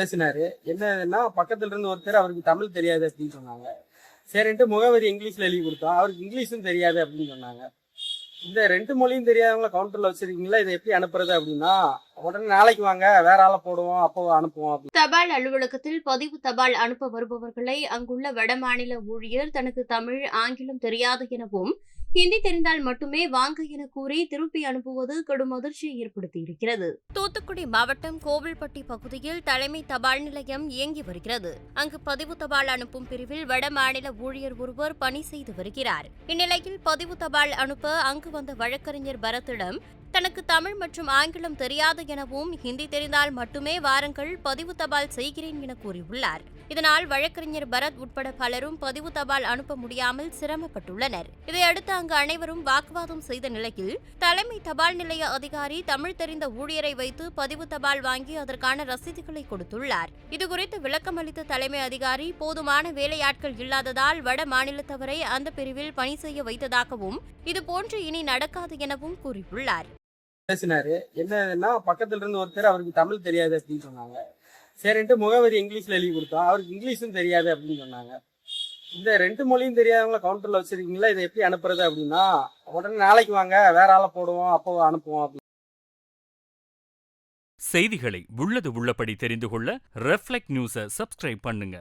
பேசினாரு. என்னன்னா பக்கத்துல இருந்து ஒருத்தர் அவருக்கு தமிழ் தெரியாது அப்படின்னு சொன்னாங்க. சரின்ட்டு முகவரி இங்கிலீஷ்ல எழுதி கொடுத்தோம். அவருக்கு இங்கிலீஷும் தெரியாது அப்படின்னு சொன்னாங்க. இந்த ரெண்டு மொழியும் தெரியாதவங்களை கவுண்டர்ல வச்சிருக்கீங்களா? இதை எப்படி அனுப்புறது அப்படின்னா உடனே நாளைக்கு வாங்க வேற ஆளை போடுவோம் அப்போ அனுப்புவோம் அப்படின்னு. தபால் அலுவலகத்தில் பதிவு தபால் அனுப்ப வருபவர்களை அங்குள்ள வடமாநில ஊழியர் தனக்கு தமிழ் ஆங்கிலம் தெரியாது எனவும் ஹிந்தி தெரிந்தால் மட்டுமே வாங்க என கூறி திருப்பி அனுப்புவது கடும் அதிர்ச்சியை ஏற்படுத்தியிருக்கிறது. தூத்துக்குடி மாவட்டம் கோவில்பட்டி பகுதியில் தலைமை தபால் நிலையம் இயங்கி வருகிறது. அங்கு பதிவு தபால் அனுப்பும் பிரிவில் வட மாநில ஊழியர் ஒருவர் பணி செய்து வருகிறார். இந்நிலையில் பதிவு தபால் அனுப்ப அங்கு வந்த வழக்கறிஞர் பரத்திடம் தனக்கு தமிழ் மற்றும் ஆங்கிலம் தெரியாது எனவும் ஹிந்தி தெரிந்தால் மட்டுமே வாரங்கள் பதிவு தபால் செய்கிறேன் என கூறியுள்ளார். இதனால் வழக்கறிஞர் பரத் உட்பட பலரும் பதிவு தபால் அனுப்ப முடியாமல் சிரமப்பட்டுள்ளனர். இதையடுத்து அங்கு அனைவரும் வாக்குவாதம் செய்த நிலையில் தலைமை தபால் நிலைய அதிகாரி தமிழ் தெரிந்த ஊழியரை வைத்து பதிவு தபால் வாங்கி அதற்கான ரசீதுகளை கொடுத்துள்ளார். இதுகுறித்து விளக்கம் அளித்த தலைமை அதிகாரி போதுமான வேலையாட்கள் இல்லாததால் வட மாநிலத்தவரை அந்த பிரிவில் பணி செய்ய வைத்ததாகவும் இதுபோன்று இனி நடக்காது எனவும் கூறியுள்ளார். பேசினாரு. என்னன்னா பக்கத்துல இருந்து ஒருத்தர் அவருக்கு தமிழ் தெரியாது அப்படின்னு சொன்னாங்க. சரின்ட்டு முகவரி இங்கிலீஷில் எழுதி கொடுத்தோம் அவருக்கு இங்கிலீஷும் தெரியாது அப்படின்னு சொன்னாங்க. இந்த ரெண்டு மொழியும் தெரியாதவங்கள கவுண்டரில் வச்சுருக்கீங்களா? இதை எப்படி அனுப்புறது அப்படின்னா உடனே நாளைக்கு வாங்க வேற ஆளை போடுவோம் அப்போ அனுப்புவோம் செய்திகளை உள்ளது உள்ளபடி தெரிந்து கொள்ள ரெஃப்ளெக்ட் நியூஸை சப்ஸ்கிரைப் பண்ணுங்க.